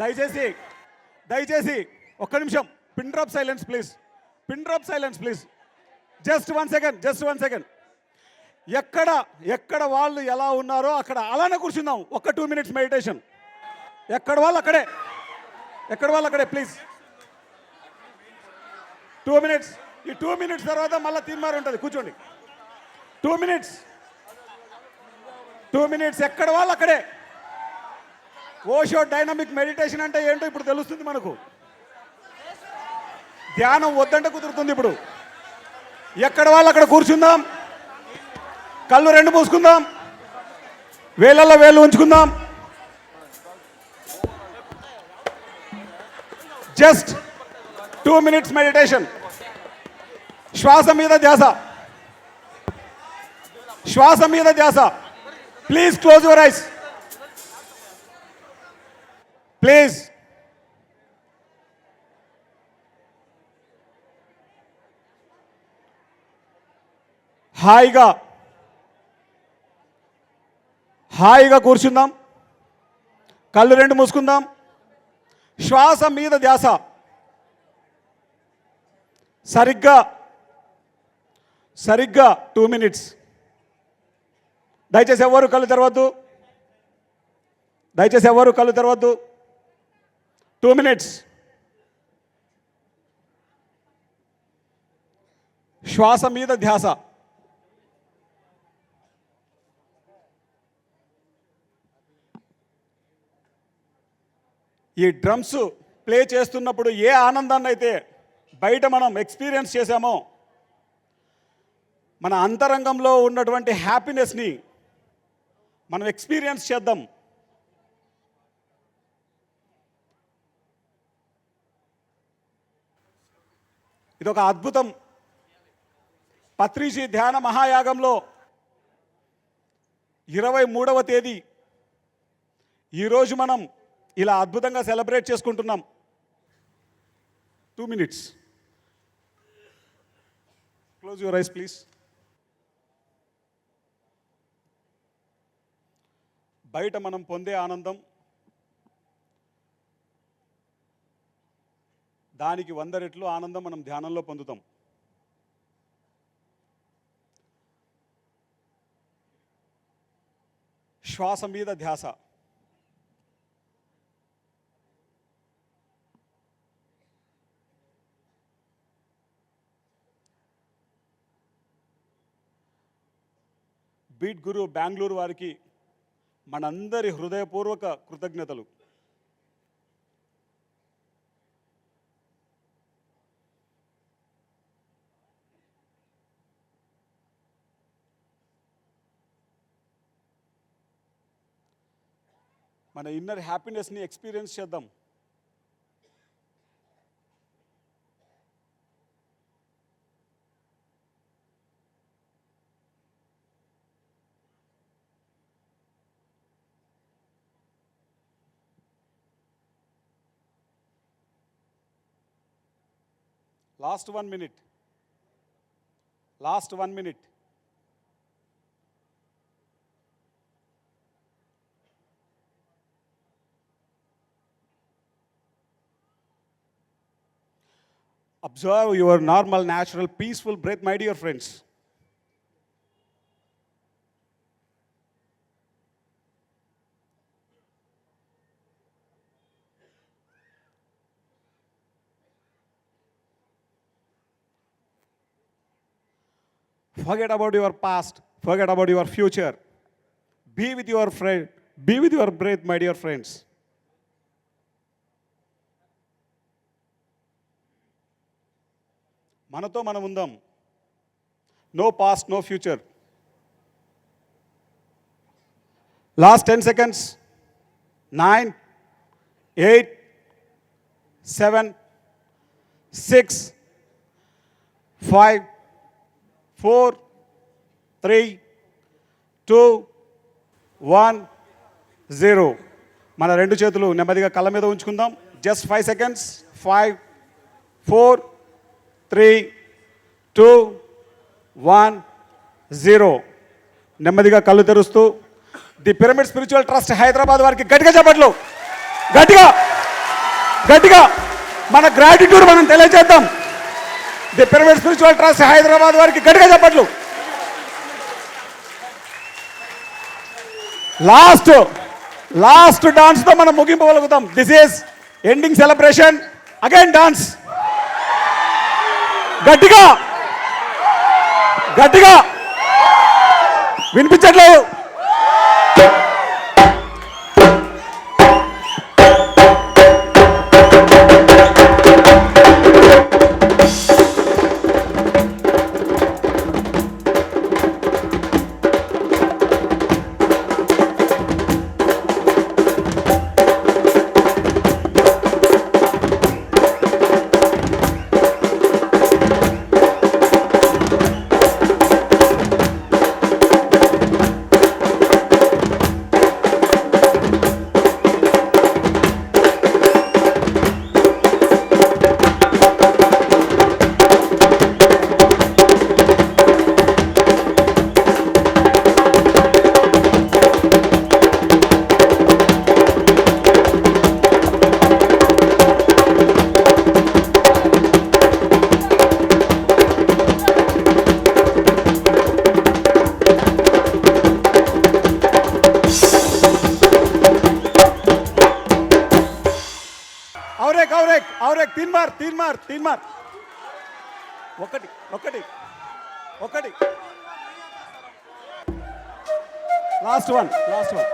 దయచేసి దయచేసి ఒక్క నిమిషం. Pin drop silence please pin drop silence please just one second just one second ఎక్కడ ఎక్కడ వాళ్ళు ఎలా ఉన్నారో అక్కడ అలానే కూర్చుందాం. ఒక్క టూ మినిట్స్ మెడిటేషన్ ఎక్కడ వాళ్ళు అక్కడే? ఎక్కడ వాళ్ళు అక్కడే ప్లీజ్ టూ మినిట్స్ ఈ టూ మినిట్స్ తర్వాత మళ్ళీ తీర్మారు ఉంటుంది. కూర్చోండి. టూ మినిట్స్ టూ మినిట్స్ ఎక్కడ వాళ్ళు అక్కడే? ఓషో డైనమిక్ మెడిటేషన్ అంటే ఏంటో ఇప్పుడు తెలుస్తుంది మనకు. ధ్యానం వద్దంటే కుదురుతుంది ఇప్పుడు. ఎక్కడ వాళ్ళు అక్కడ కూర్చుందాం. కళ్ళు రెండు మూసుకుందాం. వేలల్లో వేలు ఉంచుకుందాం. జస్ట్ టూ మినిట్స్ మెడిటేషన్ శ్వాస మీద ధ్యాస. శ్వాస మీద ధ్యాస. Please close your eyes please. హాయిగా. హాయిగా కూర్చుందాం. కళ్ళు రెండు మూసుకుందాం. శ్వాస మీద ధ్యాస. సరిగ్గా. సరిగ్గా టూ మినిట్స్ దయచేసి ఎవరు కళ్ళు తెరవద్దు? దయచేసి ఎవరు కళ్ళు తెరవద్దు? టూ మినిట్స్ శ్వాస మీద ధ్యాస. ఈ డ్రమ్స్ ప్లే చేస్తున్నప్పుడు ఏ ఆనందాన్ని అయితే బయట మనం ఎక్స్పీరియన్స్ చేశామో మన అంతరంగంలో ఉన్నటువంటి హ్యాపీనెస్ని మనం ఎక్స్పీరియన్స్ చేద్దాం. ఇది ఒక అద్భుతం. పత్రిజీ ధ్యాన మహాయాగంలో ఇరవై మూడవ తేదీ. ఈరోజు మనం ఇలా అద్భుతంగా సెలబ్రేట్ చేసుకుంటున్నాం. Two minutes. Close your eyes please. బయట మనం పొందే ఆనందం దానికి వంద రెట్లు ఆనందం మనం ధ్యానంలో పొందుతాం. శ్వాస మీద ధ్యాస. బీట్ గురు బెంగళూరు వారికి మనందరి హృదయపూర్వక కృతజ్ఞతలు. మన ఇన్నర్ హ్యాపీనెస్ని ఎక్స్పీరియన్స్ చేద్దాం. Last one minute last one minute Observe your normal, natural, peaceful breath, my dear friends. Forget about your past, forget about your future. Be with your friend, be with your breath, my dear friends. మనతో మనం ఉందాం. No past no future last ten seconds nine eight seven six five four three two one zero మన రెండు చేతులు నెమ్మదిగా కళ్ళ మీద ఉంచుకుందాం. Just five seconds five four three two one zero. నెమ్మదిగా కళ్ళు తెరుస్తూ the pyramid spiritual trust Hyderabad వారికి గట్టిగా చెప్పట్లు. గట్టిగా గట్టిగా మన గ్రాటిట్యూడ్ మనం తెలియజేద్దాం. The pyramid spiritual trust Hyderabad వారికి గట్టిగా చెప్పట్లు. లాస్ట్ లాస్ట్ డాన్స్తో మనం ముగింపగలుగుతాం. This is ending celebration again dance గట్టిగా గట్టిగా. వినిపించట్లేదు. తిన్మార్ తిన్మార్ తిన్మార్ ఒకటి ఒకటి ఒకటి. లాస్ట్ వన్ లాస్ట్ వన్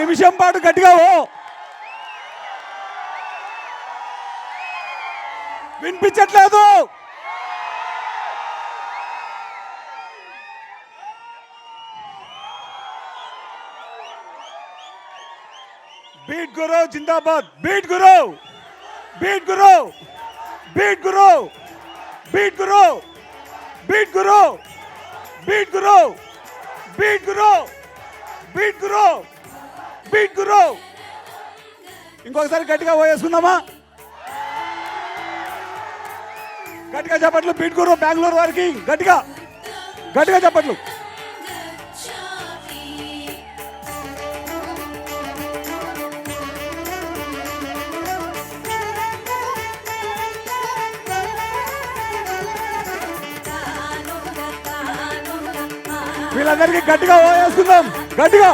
నిమిషం పాటు గట్టిగా ఓ వినిపించట్లేదు. బీట్ గురు జిందాబాద్. Beat guru. Beat guru. Beat guru. Beat guru. Beat guru. Beat guru. Beat guru. Beat guru. Speed guru ఇంకొకసారి గట్టిగా పోయేసుకుందామా? గట్టిగా చెప్పట్లు బీట్ గురు బెంగళూరు వారికి. గట్టిగా గట్టిగా చెప్పట్లు. వీళ్ళందరికీ గట్టిగా పోయేసుకుందాం గట్టిగా.